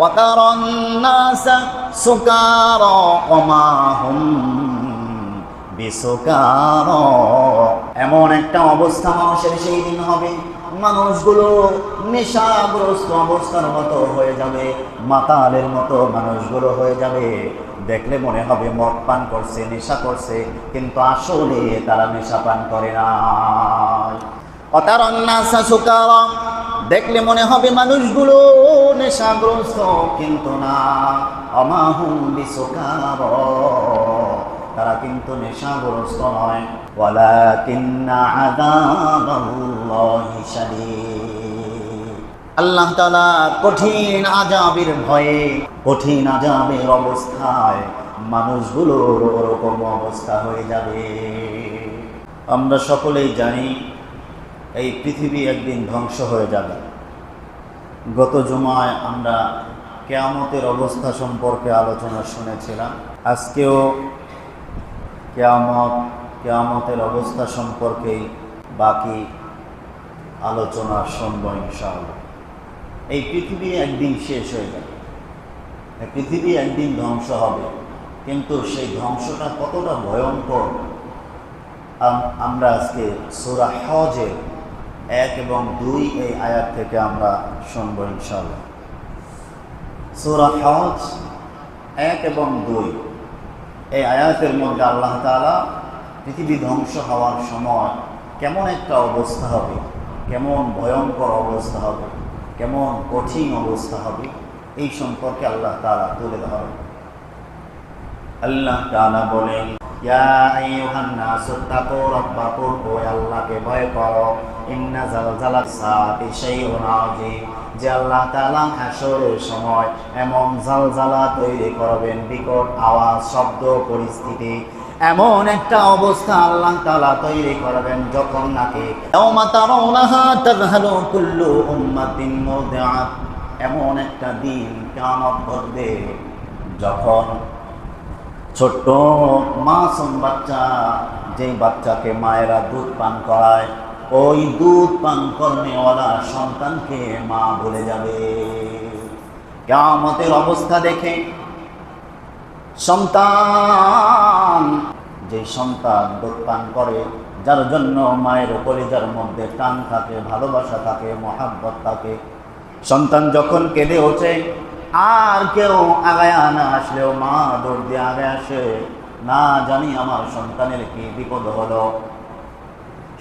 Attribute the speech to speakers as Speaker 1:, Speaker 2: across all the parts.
Speaker 1: وترى الناس سكارى وما هم বিসুকারা এমন একটা অবস্থা মানুষের সেই দিন হবে মানুষগুলো নেশাগ্রস্ত অবস্থার মতো হয়ে যাবে মাতালের মতো মানুষগুলো হয়ে যাবে দেখলে মনে হবে মদ পান করছে নেশা করছে কিন্তু আসলে তারা নেশা পান করে না অতারন্নাসা সুকারা দেখলে মনে হবে মানুষগুলো নেশাগ্রস্ত, কিন্তু না। অমাহুম বিসুকারা। তারা কিন্তু নেশাগ্রস্ত নয়। আযাবাল্লাহি শাদীদ। আল্লাহ তালা কঠিন আযাবের ভয়ে, কঠিন আযাবের অবস্থায় মানুষগুলোর ওরকম অবস্থা হয়ে যাবে। আমরা সকলেই জানি, এই পৃথিবী একদিন ধ্বংস হয়ে যাবে। গত জুমায় আমরা কেয়ামতের অবস্থা সম্পর্কে আলোচনা শুনেছিলাম। আজকেও কেয়ামত, কেয়ামতের অবস্থা সম্পর্কেই বাকি আলোচনা শুনব ইনশাআল্লাহ। এই পৃথিবী একদিন শেষ হয়ে যাবে। পৃথিবী একদিন ধ্বংস হবে। কিন্তু সেই ধ্বংসটা কতটা ভয়ঙ্কর আমরা আজকে সুরা হজের এক এবং দুই এই আয়াত থেকে আমরা শুনব ইনশাআল্লাহ। সুরা হজ এক এবং দুই। এই আয়াতের মধ্যে আল্লাহ তাআলা পৃথিবী ধ্বংস হওয়ার সময় কেমন একটা অবস্থা হবে, কেমন ভয়ঙ্কর অবস্থা হবে, কেমন কঠিন অবস্থা হবে, এই সম্পর্কে আল্লাহ তাআলা তুলে ধরেন। আল্লাহ তাআলা বলেন আল্লাহকে ভয় করো ইন্না জালজালাত সাআতি শাইউন আযীম। যে আল্লাহ তাআলা হাসরের সময় এমন জালজালা তৈরি করবেন, বিকট আওয়াজ, শব্দ, পরিস্থিতি, এমন একটা অবস্থা আল্লাহ তাআলা তৈরি করবেন যখন নাকি এমন একটা দিন কিয়ামত ঘটবে যখন ছোট্ট মাসুম বাচ্চা, যেই বাচ্চাকে মায়েরা দুধ পান করায় ওই দুধ পান কর্মেওয়ালা সন্তানকে মা ভুলে যাবে। কেমতের অবস্থা দেখে সন্তান, যে সন্তান দুধ পান করে, যার জন্য মায়ের কলিজার মধ্যে টান থাকে, ভালোবাসা থাকে, মহাব্বত থাকে, সন্তান যখন কেঁদে ওঠে, আর কেউ আগায় না আসলেও মা দৌড় দিয়ে আগে আসে, না জানি আমার সন্তানের কি বিপদ হলো।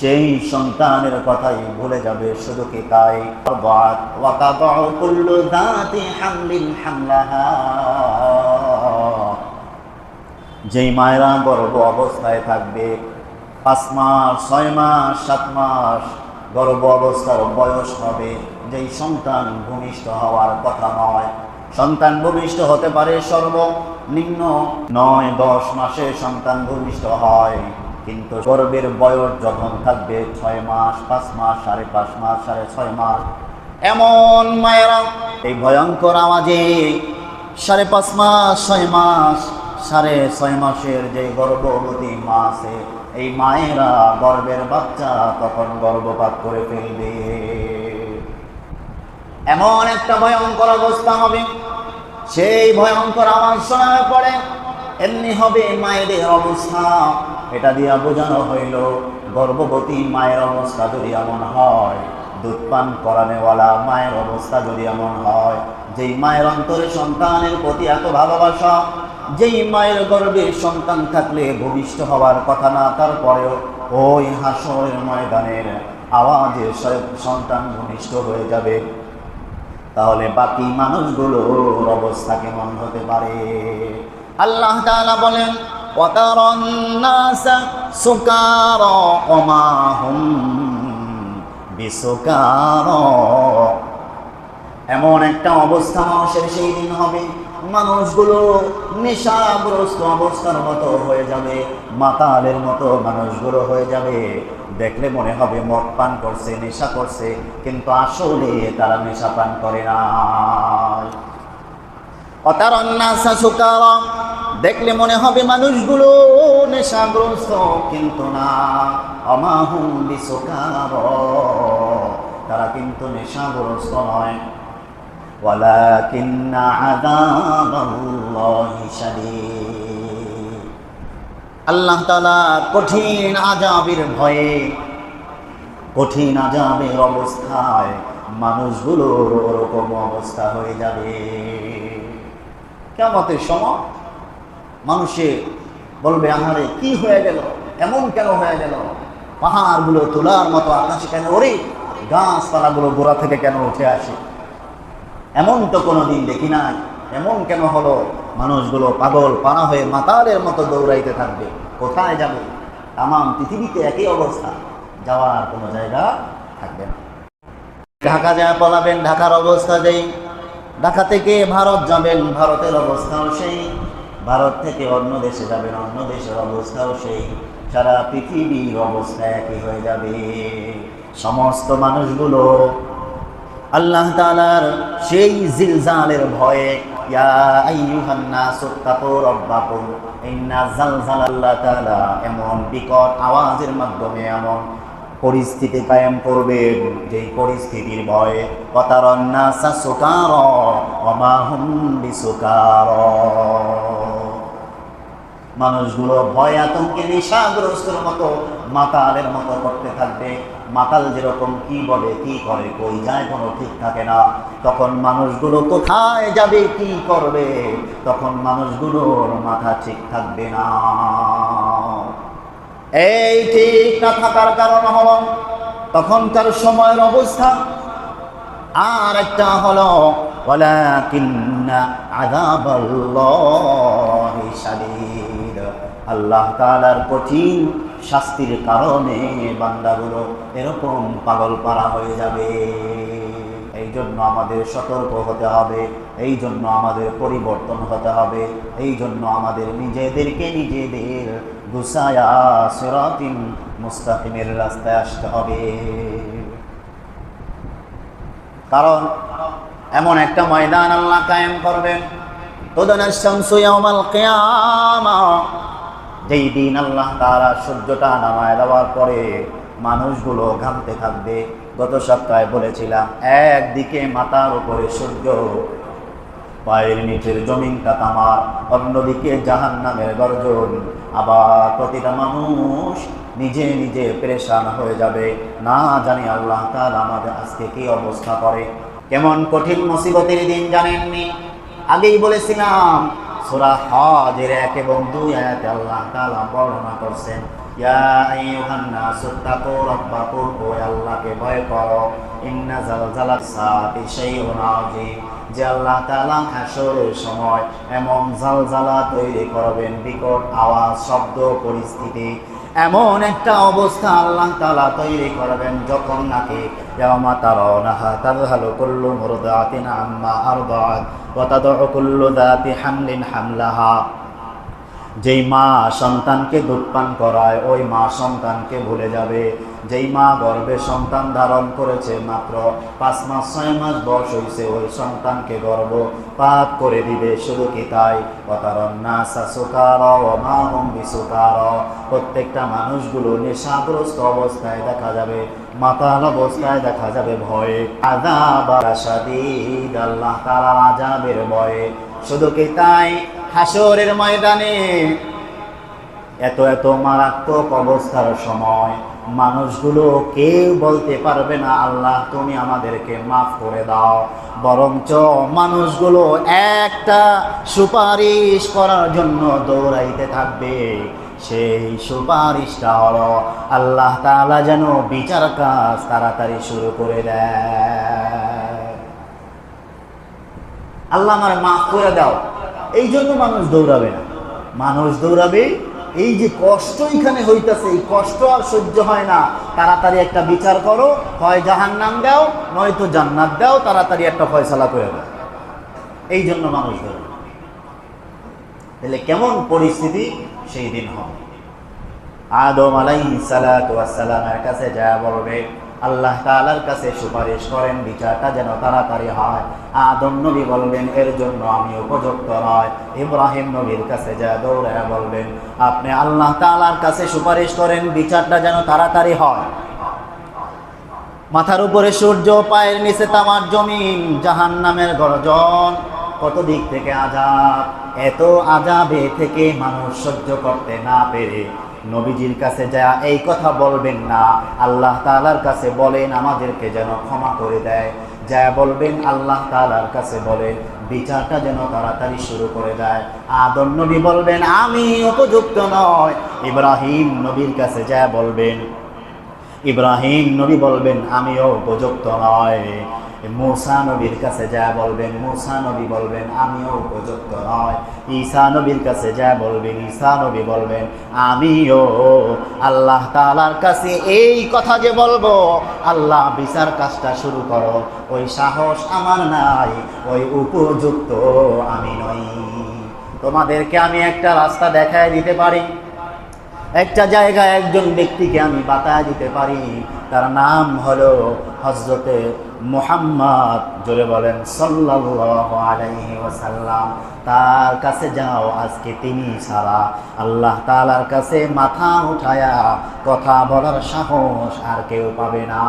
Speaker 1: সেই সন্তানের কথাই ভুলে যাবে শুধু কি তাই? যেই মায়েরা গর্ভ অবস্থায় থাকবে, পাঁচ মাস, ছয় মাস, সাত মাস গর্ভ অবস্থার বয়স হবে, যেই সন্তান ভূমিষ্ঠ হওয়ার কথা নয়। সন্তান ভূমিষ্ঠ হতে পারে সর্বনিম্ন নয়, দশ মাসে সন্তান ভূমিষ্ঠ হয়। কিন্তু গর্ভের বয়স যখন থাকবে ছয় মাস, পাঁচ মাস, সাড়ে পাঁচ মাস, সাড়ে ছয় মাস, এমন মায়েরা এই ভয়ঙ্কর আওয়াজে সাড়ে পাঁচ মাস, ছয় মাস, সাড়ে ছয় মাসের যে গর্ভবতী মা আছে, এই মায়েরা গর্ভের বাচ্চা তখন গর্ভপাত করে ফেলবে। এমন একটা ভয়ঙ্কর অবস্থা হবে, সেই ভয়ঙ্কর আওয়াজ শোনার পরে এমনি হবে মায়েদের অবস্থা। এটা দিয়া বোঝানো হইল, গর্ভবতী মায়ের অবস্থা যদি এমন হয়, দুধ পান করানেওয়ালা মায়ের অবস্থা যদি এমন হয়, যেই মায়ের অন্তরে সন্তানের প্রতি এত ভালোবাসা, যেই মায়ের গর্ভে সন্তান থাকলে ভূমিষ্ঠ হওয়ার কথা না, তারপরেও ওই হাসরের ময়দানের আওয়াজে সন্তান ভূমিষ্ঠ হয়ে যাবে। তাহলে বাকি মানুষগুলোর অবস্থা কেমন হতে পারে? আল্লাহ বলেন সুকারা ওমা হুম বিসুকারা এমন একটা অবস্থা মানুষের সেই দিন হবে। মানুষগুলো নেশাগ্রস্ত অবস্থার মতো হয়ে যাবে, মাতালের মতো মানুষগুলো হয়ে যাবে। দেখলে মনে হবে মদ পান করছে, নেশা করছে, কিন্তু আসলে তারা নেশা পান করে না অতারন্নাসা সুকারা দেখলে মনে হবে মানুষগুলো নেশাগ্রস্ত কিন্তু না অমাহুম বিসুকার তারা কিন্তু নেশাগ্রস্ত নয় ولكن عذاب الله شديد আল্লাহ তাআলা কঠিন আজাবের ভয়ে কঠিন আজাবের অবস্থায় মানুষগুলোর ওরকম অবস্থা হয়ে যাবে কেমতের সময় মানুষে বলবে, আহারে, কি হয়ে গেল? এমন কেন হয়ে গেল? পাহাড়গুলো তোলার মতো আকাশে কেন? ওরে, গাছপালাগুলো গোড়া থেকে কেন উঠে আসে? এমন তো কোনো দিন দেখি নাই। এমন কেন হলো? মানুষগুলো পাগল পানা হয়ে মাতালের মতো দৌড়াইতে থাকবে। কোথায় যাবে? তাম পৃথিবীতে একই অবস্থা। যাওয়ার কোনো জায়গা থাকবে না। ঢাকা যায় পলাবেন ঢাকার অবস্থা যেই। ঢাকা থেকে ভারত যাবেন, ভারতের অবস্থাও সেই। ভারত থেকে অন্য দেশে যাবেন, অন্য দেশের অবস্থাও সেই। সারা পৃথিবীর অবস্থা একই হয়ে যাবে। সমস্ত মানুষগুলো আল্লাহ তাআলার সেই জিলজালের ভয়ে এমন বিকট আওয়াজের মাধ্যমে, এমন পরিস্থিতি কায়েম করবেন যেই পরিস্থিতির ভয়ে কতারন্নাসা সুকার অমা হুম বিসুকার। মানুষগুলো ভয় আতঙ্কে নেশাগ্রস্তর মতো মাতালের মতো করতে থাকবে। মাতাল যেরকম কি বলে, কি করে, কই যায়, কোনো ঠিক থাকে না। তখন মানুষগুলো কোথায় যাবে, কি করবে? তখন মানুষগুলোর মাথা ঠিক থাকবে না। এই ঠিক না থাকার কারণ হলো তখনকার সময়ের অবস্থা। আর একটা হলো আল্লাহ তাআলার কঠিন শাস্তির কারণে বান্দাগুলো এরকম পাগল পারা হয়ে যাবে। এই জন্য আমাদের সতর্ক হতে হবে, এই জন্য আমাদের পরিবর্তন হতে হবে, এই জন্য আমাদের নিজেদেরকে নিজেদের মুস্তাকিমের রাস্তায় আসতে হবে। কারণ এমন একটা ময়দান আল্লাহ কায়েম করবেন। তোদনার শামসু ইয়াউমাল কিয়ামা, যেই দিন আল্লাহ তাআলা সূর্যটা নামায় দেওয়ার পরে মানুষগুলো ঘামতে থাকবে। গত সপ্তাহে বলেছিলাম, একদিকে মাথার উপরে সূর্য পায়ের নিচের জমিনটা তামার, অন্যদিকে জাহান নামের গর্জন। আবার প্রতিটা মানুষ নিজে নিজে পরেশান হয়ে যাবে। না জানি আল্লাহ তাআলা আমাদের আজকে কি অবস্থা করে। কেমন কঠিন মুসিবতের দিন জানেননি? আগেই বলেছিলাম, সূরা হজের এক এবং দুই আয়াতে আল্লাহ তাআলা বর্ণনা করছেন তৈরি করবেন, বিকট আওয়াজ, শব্দ, পরিস্থিতি। এমন একটা অবস্থা আল্লাহ তাআলা তৈরি করবেন যখন নাকি কুল্লু আম্মা আরদাত হামলিন হামলাহা। যেই মা সন্তানকে দুধ পান করায়, ওই মা সন্তানকে ভুলে যাবে। যেই মা গর্ভে সন্তান ধারণ করেছে, মাত্র পাঁচ মাস, ছয় মাস বয়স হয়েছে ওই সন্তানকে গর্ব পাত করে দিবে, শুধু কি তাই? অতারণ্যা প্রত্যেকটা মানুষগুলো নেশাগ্রস্ত অবস্থায় দেখা যাবে, মাতাল অবস্থায় দেখা যাবে ভয়ে। আজাব আসাদিদ আল্লাহ তাআলার আজাবের ভয়ে। শুধু কি তাই? হাসরের ময়দানে। এত এত মারাত্মক অবস্থার সময় মানুষগুলো কেউ বলতে পারবে না, আল্লাহ, তুমি আমাদেরকে মাফ করে দাও। বরঞ্চ মানুষগুলো একটা সুপারিশ করার জন্য দৌড়াইতে থাকবে। সেই সুপারিশটা হলো আল্লাহ তাআলা যেন বিচার কাজ তাড়াতাড়ি শুরু করে দেয়। আল্লাহ আমার মাফ করে দাও। এই জন্য মানুষ দৌড়াবে না। মানুষ দৌড়াবে, এই যে কষ্ট এখানে হইতাছে, এই কষ্ট আর সহ্য হয় না। তাড়াতাড়ি একটা বিচার করো, হয় জাহান নাম দাও, নয়তো জান্নাত দাও, তাড়াতাড়ি একটা ফয়সালা করে দাও। এই জন্য মানুষ দৌড়াবে তাহলে কেমন পরিস্থিতি? সেই দিন হবে। আদম আলাইহিস সালাতু ওয়াস কাছে যা বলবে আল্লাহ তাআলার কাছে সুপারিশ করেন, বিচারটা যেন তাড়াতাড়ি হয়। আদম নবী বলবেন এর জন্য আমি উপযুক্ত নয়। ইব্রাহিম নবীর কাছে যা দৌড়ে বলবেন আপনি আল্লাহ তাআলার কাছে সুপারিশ করেন, বিচারটা যেন তাড়াতাড়ি হয়। মাথার উপরে সূর্য, পায়ের নিচে তামার জমিন জাহান নামের গর্জন, কত দিক থেকে আজাব এত আজাবে থেকে মানুষ সহ্য করতে না পেরে নবীজির কাছে যা এই কথা বলবেন না। আল্লাহ তালার কাছে বলেন, আমাদেরকে যেন ক্ষমা করে দেয়। যা বলবেন, আল্লাহ তালার কাছে বলেন বিচারটা যেন তাড়াতাড়ি শুরু করে দেয়। আদম নবী বলবেন, আমি উপযুক্ত নয়। ইব্রাহিম নবীর কাছে যা বলবেন ইব্রাহিম নবী বলবেন, আমিও উপযুক্ত নয় মুসা নবীর কাছে যা বলবেন, মুসা নবী বলবেন, আমিও উপযুক্ত নয় ঈসা নবীর কাছে যা বলবেন, ঈসা নবী বলবেন, আমিও আল্লাহ তাআলার কাছে এই কথা যে বলব, আল্লাহ বিচার কাজটা শুরু করো। ওই সাহস আমার নাই, ওই উপযুক্ত আমি নই। তোমাদেরকে আমি একটা রাস্তা দেখায় দিতে পারি? একটা জায়গায় একজন ব্যক্তিকে আমি বাতায় দিতে পারি। তার নাম হলো হজরতে মোহাম্মদ, জোরে বলেন, সাল্লাল্লাহু আলাইহি ওয়াসাল্লাম। তার কাছে যাও, আজকে তিনি ছাড়া আল্লাহ তালার কাছে মাথা উঠায়া কথা বলার সাহস আর কেউ পাবে না।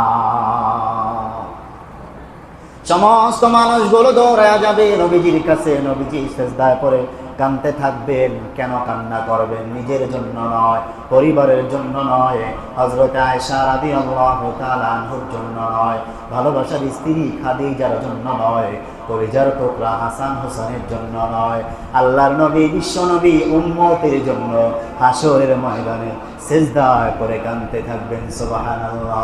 Speaker 1: সমস্ত মানুষগুলো দৌড়ায়া যাবে নবীজির কাছে, নবীজি সেজদায় পরে কানতে থাকবেন, কেন কান্না করবেন? নিজের জন্য নয়, পরিবারের জন্য নয় হজরত আয়সা রাদি আল্লাহ জন্য নয়, ভালোবাসার স্ত্রী খাদিজার জন্য নয় পরিজার টুকরা হাসান হোসেনের জন্য নয়, আল্লাহর নবী, বিশ্ব নবী, উম্মতের জন্য হাসরের ময়দানে সেজদায় করে কানতে থাকবেন, সুবহানাল্লাহ।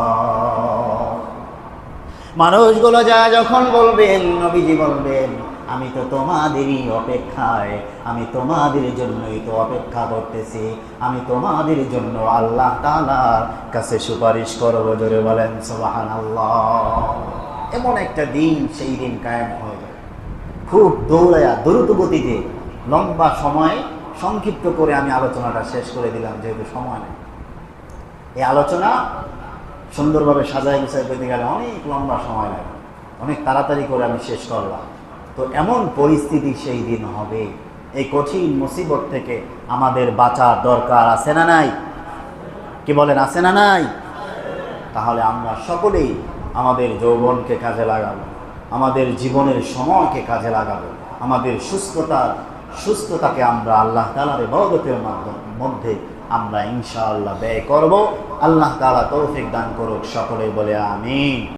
Speaker 1: মানুষগুলো যা যখন বলবেন, নবীজি বলবেন আমি তো তোমাদেরই অপেক্ষায়, আমি তোমাদের জন্যই তো অপেক্ষা করতেছি। আমি তোমাদের জন্য আল্লাহ তাআলার কাছে সুপারিশ করব, জোরে বলেন সোহান আল্লাহ এমন একটা দিন সেই দিন কায়েম হয়ে যায়। খুব দৌড়ায়া, দ্রুত গতিতে, লম্বা সময় সংক্ষিপ্ত করে আমি আলোচনাটা শেষ করে দিলাম, যেহেতু সময় নেই। এই আলোচনা সুন্দরভাবে সাজায় গুছায় পেতে গেলে অনেক লম্বা সময় লাগে। অনেক তাড়াতাড়ি করে আমি শেষ করলাম। তো এমন পরিস্থিতি সেই দিন হবে। এই কঠিন মুসিবত থেকে আমাদের বাঁচার দরকার আছে না নাই? কি বলেন, আছে না নাই? তাহলে আমরা সকলেই আমাদের যৌবনকে কাজে লাগাবো, আমাদের জীবনের সময়কে কাজে লাগাবো, আমাদের সুস্থতার, সুস্থতাকে আমরা আল্লাহ তালার বদতের মধ্যে আমরা ইনশাআল্লাহ ব্যয় করব। আল্লাহ তালা তৌফিক দান করুক সকলে বলে আমিন।